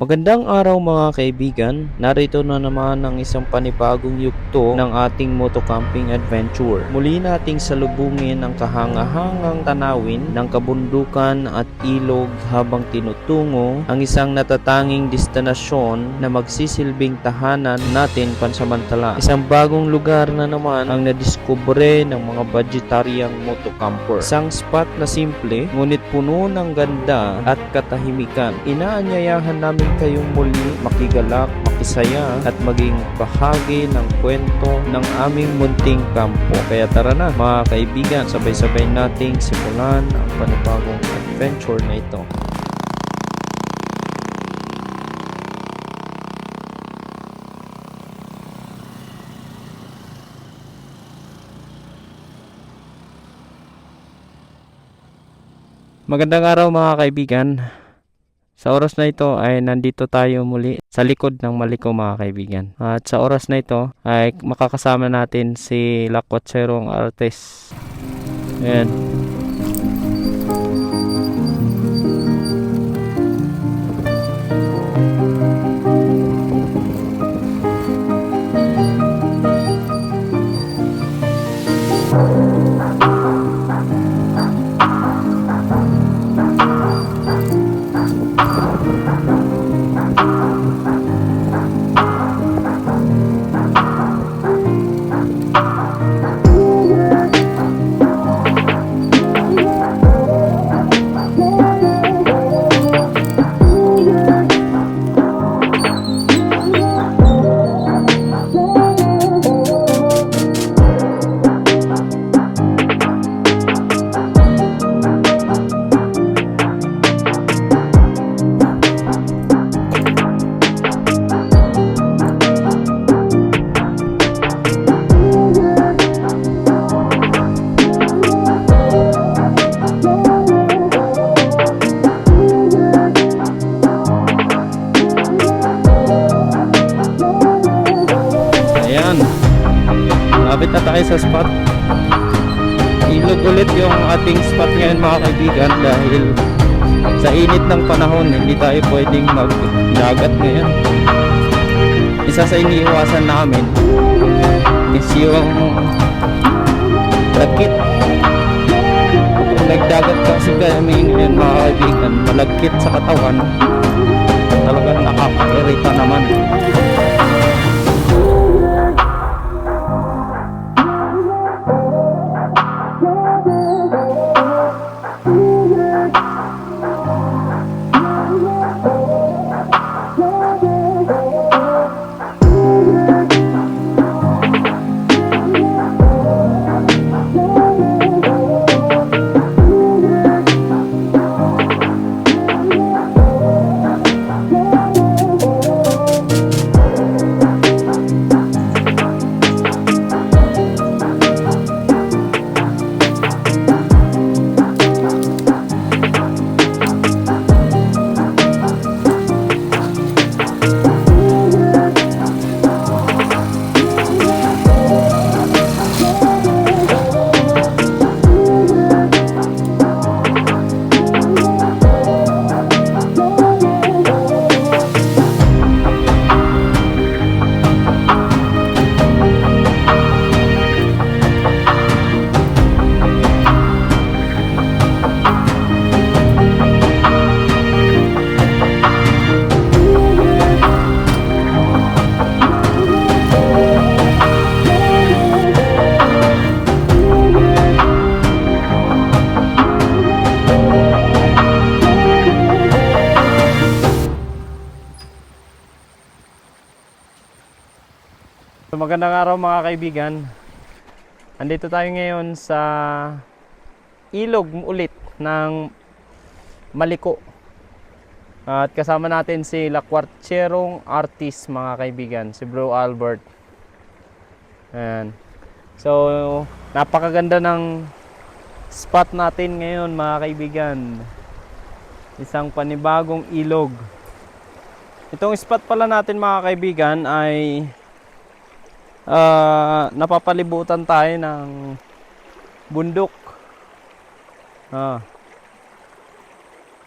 Magandang araw mga kaibigan. Narito na naman ang isang panibagong yugto ng ating motocamping adventure. Muli nating salubungin ang kahangahangang tanawin ng kabundukan at ilog habang tinutungo ang isang natatanging destinasyon na magsisilbing tahanan natin pansamantala. Isang bagong lugar na naman ang nadiskubre ng mga budgetaryang motocamper. Isang spot na simple ngunit puno ng ganda at katahimikan. Inaanyayahan namin kayong muli makigalak, makisaya at maging bahagi ng kwento ng aming munting kampo. Kaya tara na mga kaibigan, sabay-sabay nating simulan ang panibagong adventure na ito. Magandang araw mga kaibigan. Sa oras na ito ay nandito tayo muli sa likod ng Maliko mga kaibigan. At sa oras na ito ay makakasama natin si Lakwatserong Artes. Ayan. Yung lagkit. Kung nagdagat kasi kami ngayon mga kaibigan, malagkit sa katawan. Talagang nakaka-irita naman. So, magandang araw mga kaibigan. Andito tayo ngayon sa ilog ulit ng Maliko. At kasama natin si Lakwartserong artist mga kaibigan, si Bro Albert. Ayan. So, napakaganda ng spot natin ngayon mga kaibigan. Isang panibagong ilog. Itong spot pala natin mga kaibigan ay ah, napapalibutan tayo ng bundok. Ah.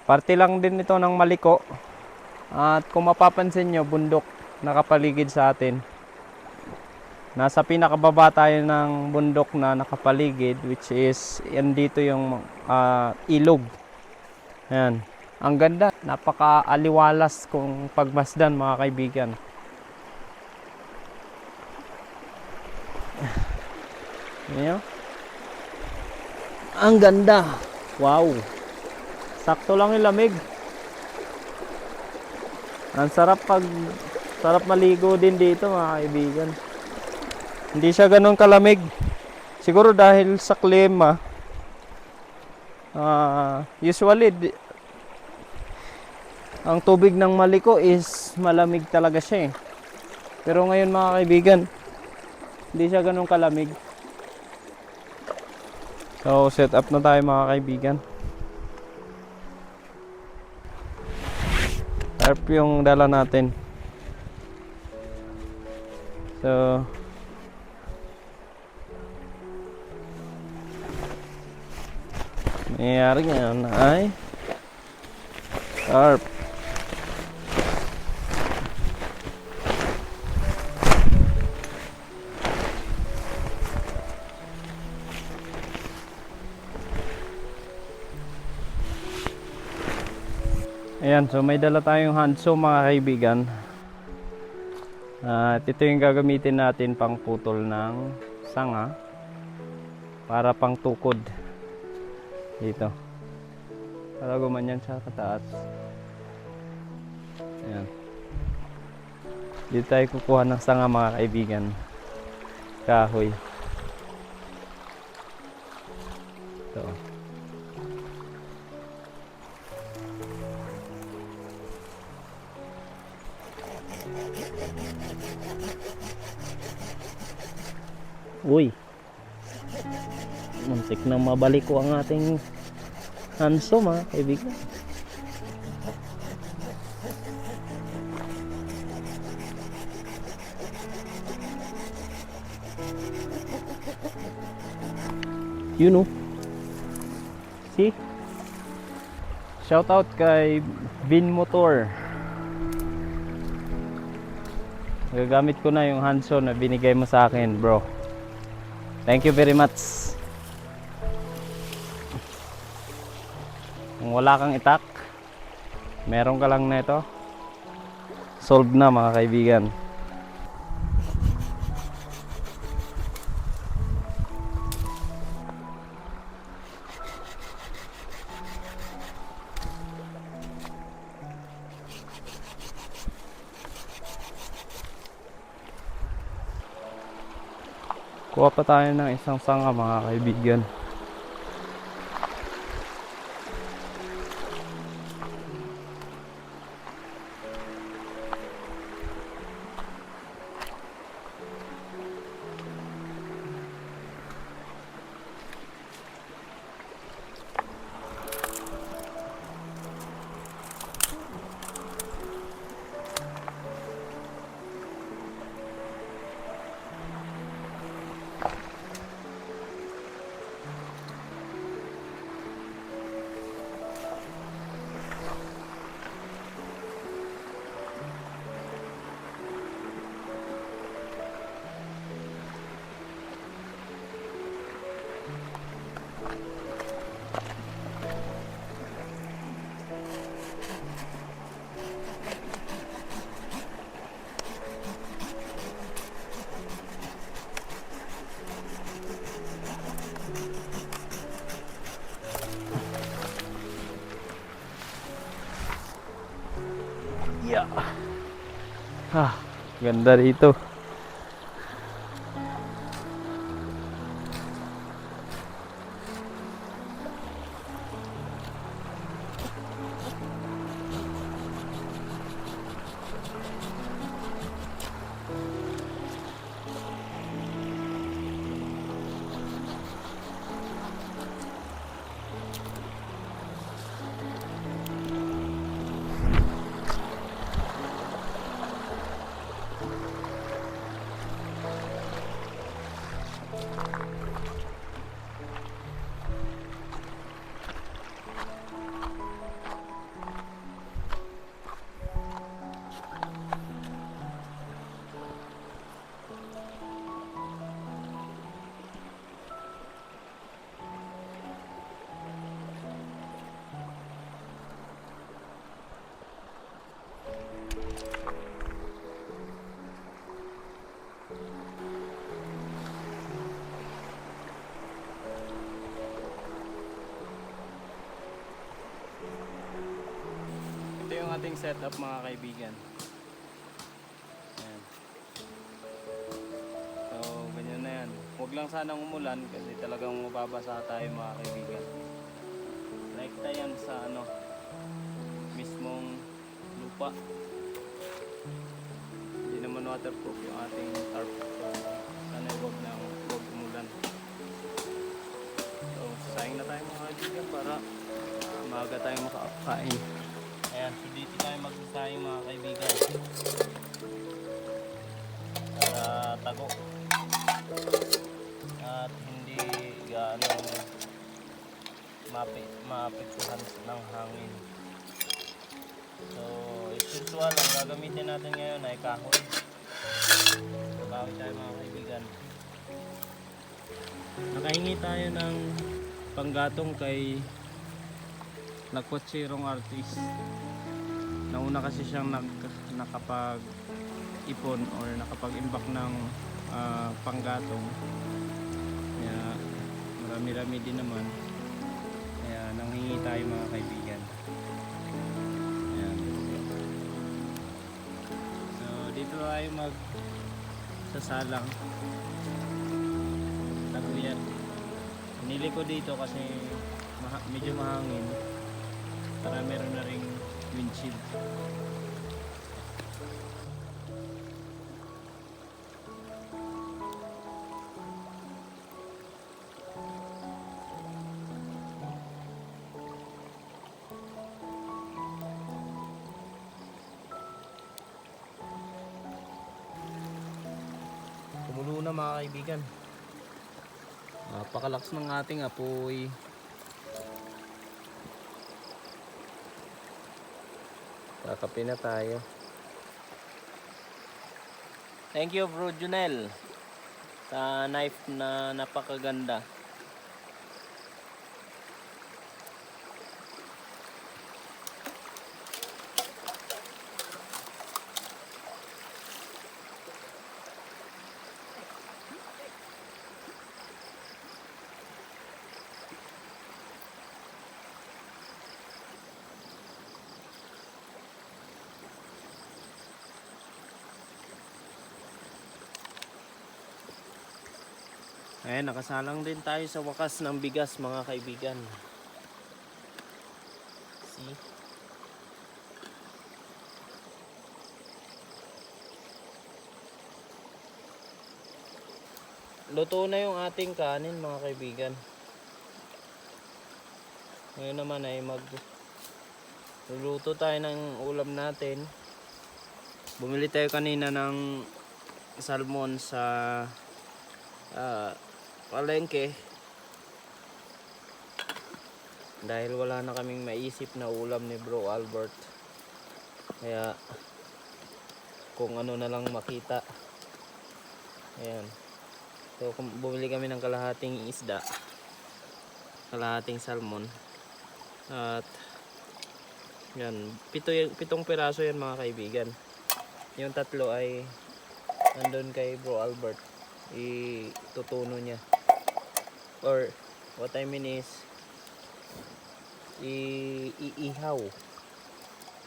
Parte lang din ito ng Maliko. At kung mapapansin nyo, bundok nakapaligid sa atin. Nasa pinakababa tayo ng bundok na nakapaligid which is yan dito yung ah, ilog. Ayan. Ang ganda. Napaka-aliwalas kung pagmasdan mga kaibigan. Ayan. Ang ganda. Wow. Sakto lang yung lamig. Ang sarap pag sarap maligo din dito mga kaibigan. Hindi siya ganun kalamig. Siguro dahil sa klima. ah usually ang tubig ng Maliko is malamig talaga siya eh. Pero ngayon mga kaibigan, hindi siya ganun kalamig. So set up na tayo mga kaibigan. Tarp yung dala natin. So Nangyayari ngayon ay tarp. Ayan, so may dala tayong handsaw mga kaibigan. At ito yung gagamitin natin pang putol ng sanga para pang tukod dito. Para gumanyan sa kataas. Ayan. Dito tayo kukuha ng sanga mga kaibigan. Kahoy. Uy. Muntik na mabalik ko ang ating hanso mga kaibigan. You know. See? Shout out kay Vin Motor. Gagamit ko na yung handsaw na binigay mo sa akin, bro. Thank you very much. Kung wala kang itak, meron ka lang na ito. Solved na mga kaibigan. Kuha pa tayo ng isang sanga mga kaibigan. Ganda rito. Ating setup mga kaibigan. Ayan. So, ganyan na yan. Huwag lang sanang umulan kasi talagang mababasa tayo mga kaibigan. Rekta yan sa ano, mismong lupa. Hindi naman waterproof yung ating tarp. So, sana huwag na huwag umulan. So, sayang na tayo mga kaibigan para maaga tayong makakain. So dito tayo magsasayang mga kaibigan. Para tago. At hindi gaano mapi, maapektuhan ng hangin. So, usual, ang gagamitin natin ngayon ay kahoy. So, kahoy tayo mga kaibigan. Nakahingi tayo ng panggatong kay Lakwatsirong artist. Nauna kasi siyang nag, nakapag ipon or nakapag-imbak ng ah, panggatong. Kaya marami-rami din naman. Kaya nanghingi tayo mga kaibigan. Ayan. So dito tayo mag sasalang. Taguyan. Pinili ko dito kasi maha- medyo mahangin para meron na ring windshield. Kumulo na mga kaibigan. Napakalakas ng ating apoy. Kakape na tayo. Thank you bro Junel sa knife na napakaganda. Ayan, nakasalang din tayo sa wakas ng bigas mga kaibigan. See? Luto na yung ating kanin mga kaibigan. Ngayon naman ay mag luluto tayo ng ulam natin. Bumili tayo kanina ng salmon sa ah, palengke. Dahil wala na kaming maisip na ulam ni bro Albert. Kaya kung ano na lang makita. Ayan. So kum- bumili kami ng kalahating isda. Kalahating salmon. At yan. Pito, pitong piraso yan mga kaibigan. Yung tatlo ay nandun kay bro Albert. Itutuno niya or what I mean is iihaw.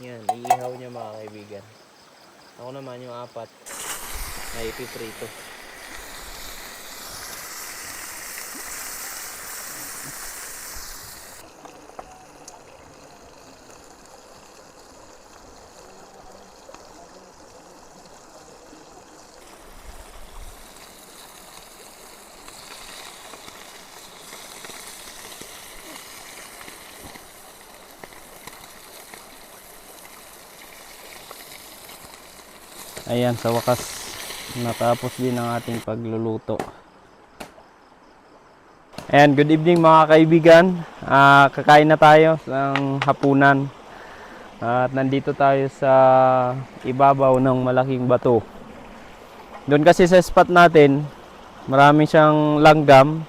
Yan iihaw niya mga kaibigan. Ako naman yung apat na ipiprito Ayan, sa wakas natapos din ang ating pagluluto. Ayan, good evening mga kaibigan. Ah, kakain na tayo ng hapunan. At nandito tayo sa ibabaw ng malaking bato. Doon kasi sa spot natin, marami siyang langgam.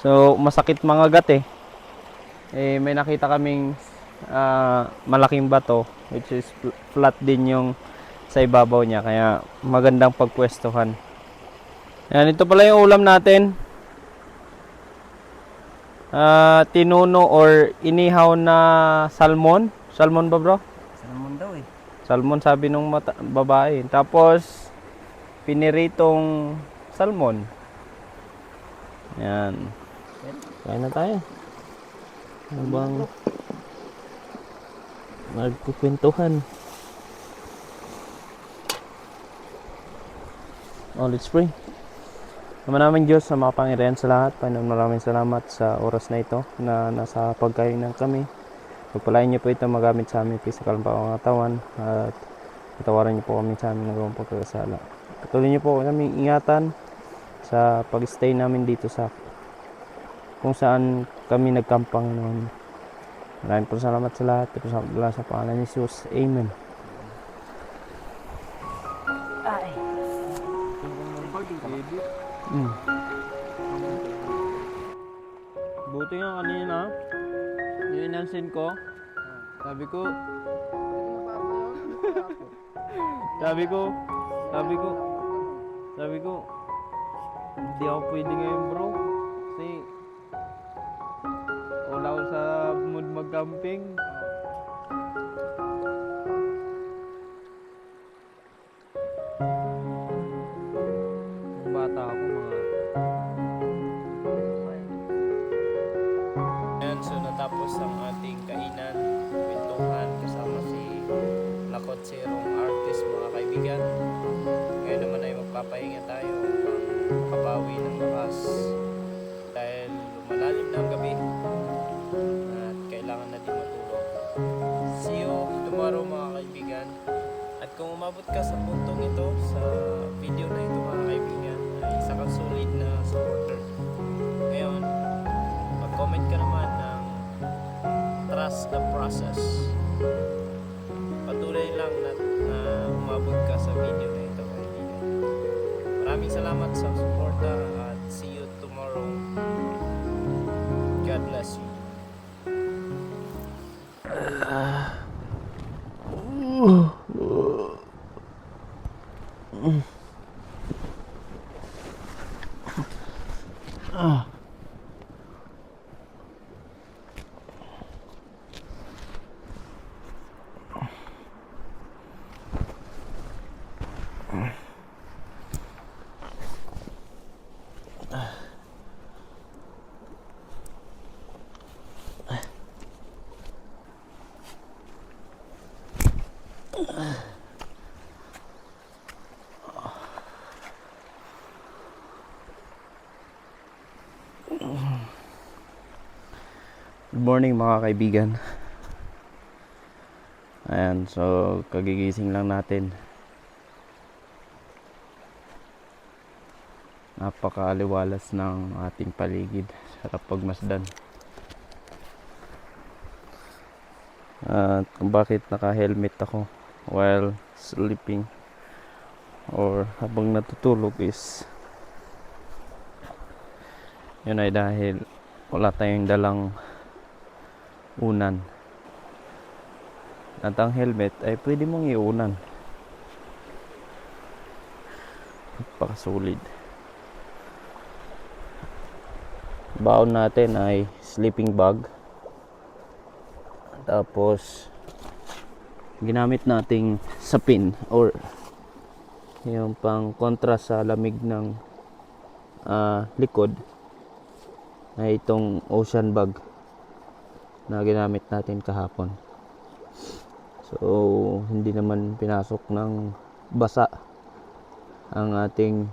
So, masakit mga gat eh. Eh, may nakita kaming ah, malaking bato, which is fl- flat din yung sa ibabaw niya kaya magandang pagpwestuhan. Yan, ito pala yung ulam natin. Ah, tinuno or inihaw na salmon. Salmon ba bro? Salmon daw eh. Salmon sabi nung mata- babae. Tapos, piniritong salmon. Yan. Kain na tayo. Habang nagkukwentuhan. Oh, let's pray. Naman namin Diyos mga Panginoon sa lahat. Panginoon maraming salamat sa oras na ito na nasa pagkainan kami. Pagpalain niyo po ito magamit sa aming physical na pangangatawan at patawaran niyo po kami sa aming nagawang pagkakasala. Patuloy niyo po kami ingatan sa pag-stay namin dito sa kung saan kami nagkampang noon. Maraming po salamat sa lahat. Ito sa pangalan ni Jesus. Amen. Kanina, yung inansin ko, sabi ko, sabi ko, sabi ko, sabi ko, hindi ako pwede ngayon bro. Kasi, wala ako sa mood mag-camping. Sa puntong ito, sa video na ito mga kaibigan, ay isa kang solid na supporter. Ngayon, mag-comment ka naman ng trust the process. Patuloy lang na, na umabot ka sa video na ito, kaibigan. Maraming salamat sa suporta at Good morning mga kaibigan. Ayan, so kagigising lang natin. Napakaaliwalas ng ating paligid. Sarap pagmasdan. At kung bakit naka-helmet ako while sleeping or habang natutulog is yun ay dahil wala tayong dalang unan. At ang helmet ay pwede mong iunan. Napakasolid. Baon natin ay sleeping bag. Tapos ginamit nating sapin or yung pang kontra sa lamig ng ah, likod na itong ocean bag na ginamit natin kahapon. So, hindi naman pinasok ng basa ang ating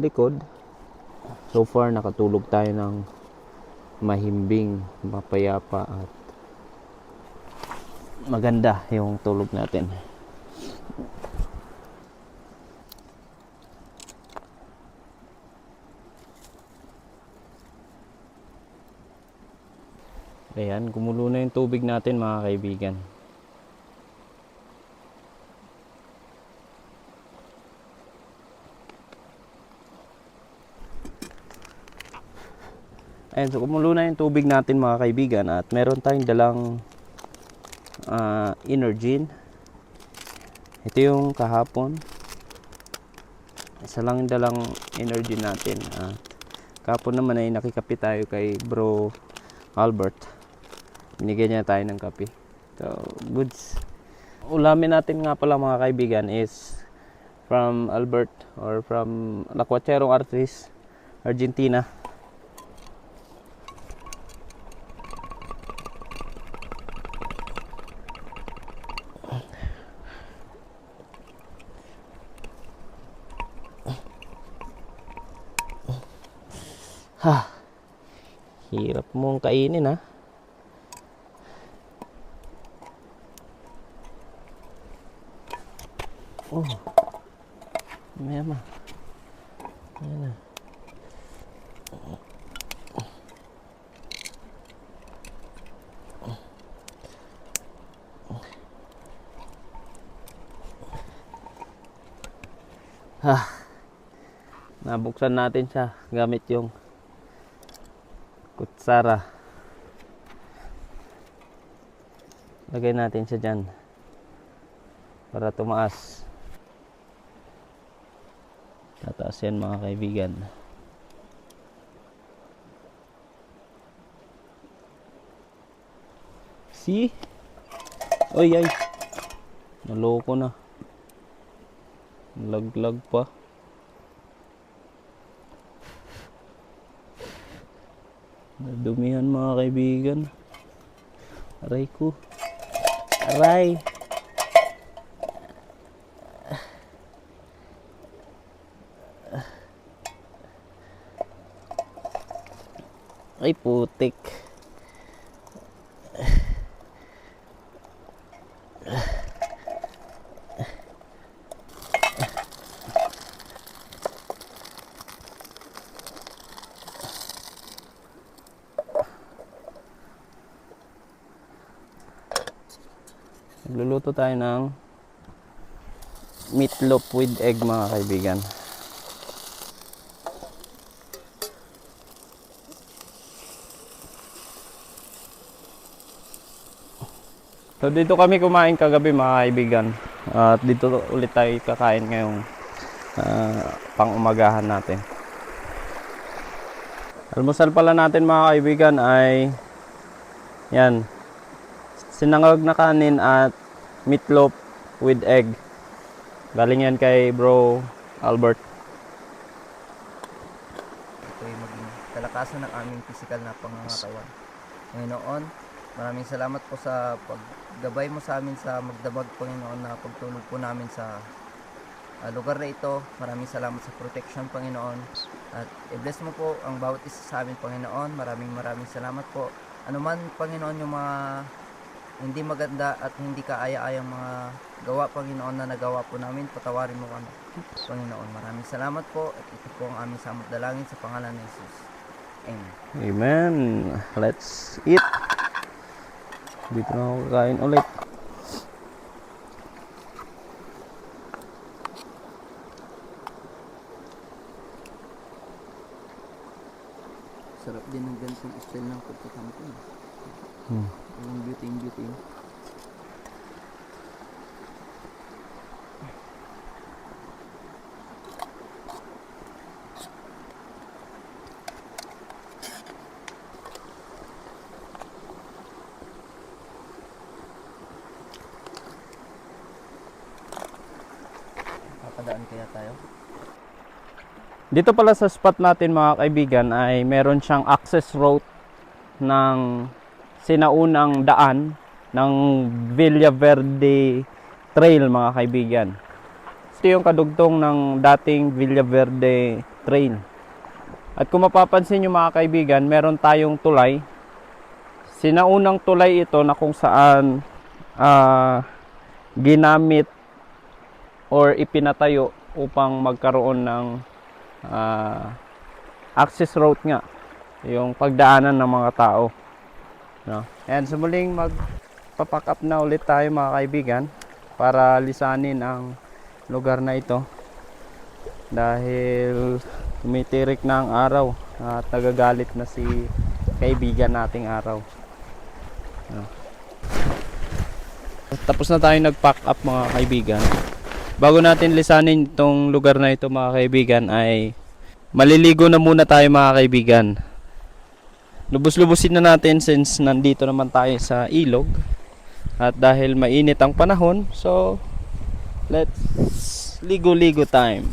likod. So far, nakatulog tayo ng mahimbing, mapayapa at maganda yung tulog natin. Ayan, kumulo na yung tubig natin mga kaibigan. Ayan, so kumulo na yung tubig natin mga kaibigan at meron tayong dalang ah, Energin. Ito yung kahapon. Isa lang yung dalang energy natin. At kahapon naman ay nakikapi tayo kay bro Albert. Binigyan niya tayo ng kape. So, goods. ulamin natin nga pala mga kaibigan is from Albert or from Lacuacherong Artist, Argentina. Ha. Hirap mong kainin ha. Oh. Maya ma. Ayan na. Ha. Nabuksan natin siya gamit yung kutsara. Lagay natin siya dyan para tumaas. Tataas yan mga kaibigan. See? Oy, ay. Naloko na. Laglag pa. Nadumihan mga kaibigan. Aray ko. Aray. Ay putik. Nagluluto tayo ng meatloaf with egg mga kaibigan. So dito kami kumain kagabi mga kaibigan. At dito ulit tayo kakain ngayong ah, pang-umagahan natin. Almusal pala natin mga kaibigan ay yan. Sinangag na kanin at meatloaf with egg. Galing yan kay bro Albert. ito ay maging kalakasan ng aming physical na pangangatawan. Panginoon, maraming salamat po sa paggabay mo sa amin sa magdabag, Panginoon, na pagtulog po namin sa ah, lugar na ito. Maraming salamat sa protection, Panginoon. At i-bless mo po ang bawat isa sa amin, Panginoon. Maraming maraming salamat po. Ano man, Panginoon, yung mga hindi maganda at hindi kaaya-ayang mga gawa, Panginoon, na nagawa po namin, patawarin mo kami. Panginoon, maraming salamat po at ito po ang aming samot dalangin sa pangalan ni Jesus. Amen. Amen. Let's eat. Dito na ako kakain ulit. Sarap din ng ganitong style ng pagkakampo. Hmm. Ang beauty in beauty. Papadaan kaya tayo? Dito pala sa spot natin mga kaibigan ay meron siyang access road ng sinaunang daan ng Villa Verde Trail mga kaibigan. Ito yung kadugtong ng dating Villa Verde Trail. At kung mapapansin nyo mga kaibigan, meron tayong tulay. Sinaunang tulay ito na kung saan ah, ginamit or ipinatayo upang magkaroon ng ah, access road nga yung pagdaanan ng mga tao no? and sa muling magpapack up na ulit tayo mga kaibigan para lisanin ang lugar na ito dahil tumitirik na ang araw at nagagalit na si kaibigan nating araw no? tapos na tayo nag-pack up mga kaibigan bago natin lisanin itong lugar na ito mga kaibigan ay maliligo na muna tayo mga kaibigan. Lubos-lubusin na natin since nandito naman tayo sa ilog At dahil mainit ang panahon, so let's ligo-ligo time.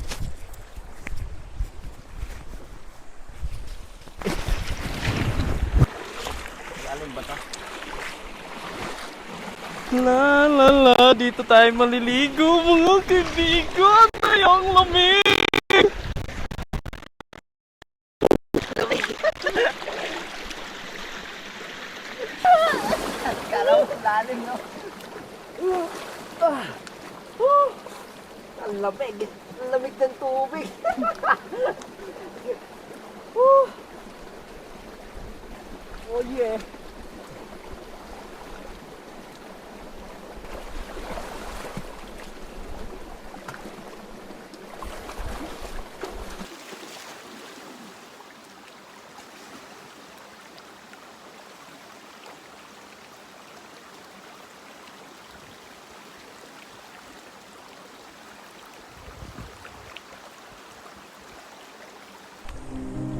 La la la, dito tayo maliligo mga kaibigan. Ay, ang lamig! Mo lalim, no? Ang lamig. Ang lamig ng tubig. oh yeah.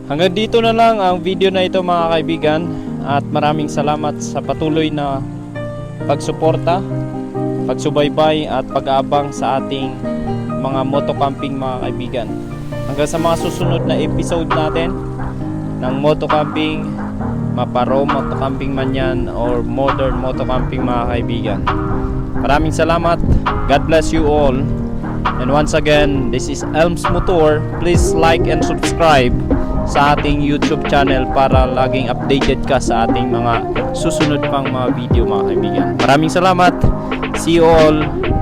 Hanggang dito na lang ang video na ito mga kaibigan at maraming salamat sa patuloy na pagsuporta, pagsubaybay at pag-aabang sa ating mga motocamping mga kaibigan. Hanggang sa mga susunod na episode natin ng motocamping, maparo motocamping man yan or modern motocamping mga kaibigan. Maraming salamat. God bless you all. And once again, this is Elms Motor. Please like and subscribe sa ating YouTube channel para laging updated ka sa ating mga susunod pang mga video mga kaibigan. Maraming salamat. See you all